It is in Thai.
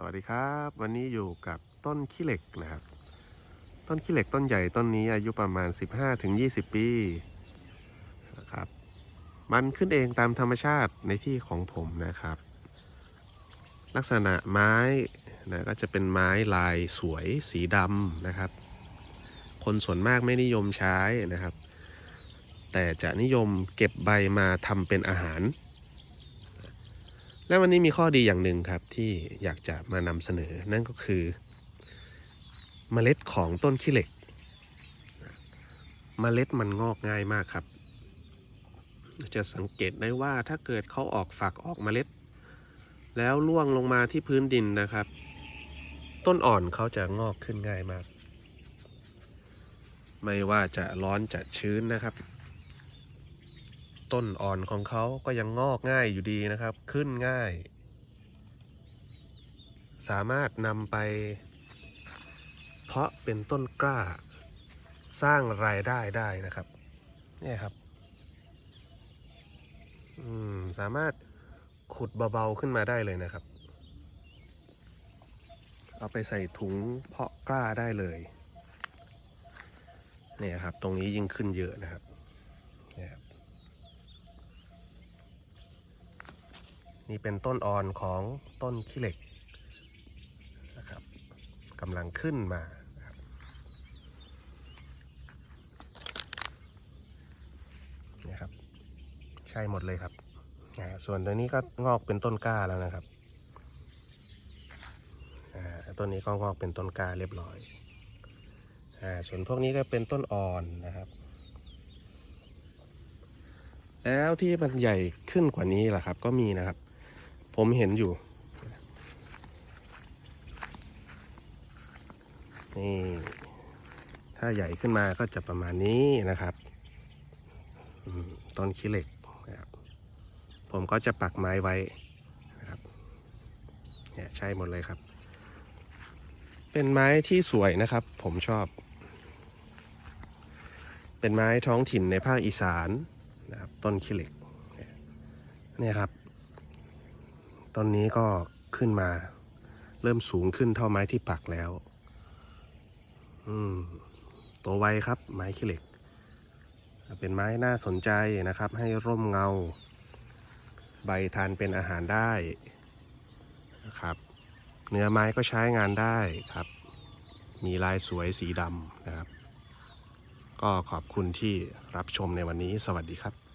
สวัสดีครับ วันนี้อยู่กับต้นขี้เหล็กนะครับ ต้นขี้เหล็กต้นใหญ่ต้นนี้อายุประมาณ 15-20 ปีนะครับ มันขึ้นเองตามธรรมชาติในที่ของผมนะครับ ลักษณะไม้นะก็จะเป็นไม้ลายสวยสีดำนะครับ คนส่วนมากไม่นิยมใช้นะครับ แต่จะนิยมเก็บใบมาทำเป็นอาหาร และวันนี้มีข้อดีอย่างหนึ่งครับที่อยากจะมานำเสนอ นั่นก็คือเมล็ดของต้นขี้เหล็กเมล็ดมันงอกง่ายมากครับ จะสังเกตได้ว่าถ้าเกิดเขาออกฝักออกเมล็ด แล้วล่วงลงมาที่พื้นดินนะครับ ต้นอ่อนเขาจะงอกขึ้นง่ายมาก ไม่ว่าจะร้อนจะชื้นนะครับ ต้นอ่อนของเขาก็ยังงอกง่ายอยู่ดีนะครับ ขึ้นง่าย สามารถนำไป เพาะเป็นต้นกล้า สร้างรายได้ได้นะครับนี่ครับสามารถขุดเบาๆขึ้นมาได้เลยนะครับ เอาไปใส่ถุงเพาะกล้าได้เลย เนี่ยครับ ตรงนี้ยิ่งขึ้นเยอะนะครับ เนี่ยครับ นี่เป็นต้นอ่อนของต้นขี้เหล็กนะครับกำลังขึ้นมาเนี่ยครับ ใช่หมดเลยครับอ่าส่วนตัวนี้ก็งอกเป็นต้นกล้าแล้วนะครับอ่าต้นนี้ก็งอกเป็นต้นกล้าเรียบร้อยอ่าส่วนพวกนี้ก็เป็นต้นอ่อนนะครับ แล้วที่มันใหญ่ขึ้นกว่านี้ล่ะครับ ก็มีนะครับ ผมเห็นอยู่ นี่ ถ้าใหญ่ขึ้นมาก็จะประมาณนี้นะครับต้นขี้เหล็กนะครับผมก็จะปักไม้ไว้นะครับเนี่ยใช่หมดเลยครับ เป็นไม้ที่สวยนะครับ ผมชอบ เป็นไม้ท้องถิ่นในภาคอีสานนะครับต้นขี้เหล็กเนี่ยครับ ต้นนี้ก็ขึ้นมา เริ่มสูงขึ้นเท่าไม้ที่ปักแล้ว อืมโตไวครับ ไม้ขี้เหล็ก เป็นไม้น่าสนใจนะครับ ให้ร่มเงา ใบทานเป็นอาหารได้นะครับ เนื้อไม้ก็ใช้งานได้ครับ มีลายสวยสีดำนะครับ ก็ขอบคุณที่รับชมในวันนี้สวัสดีครับ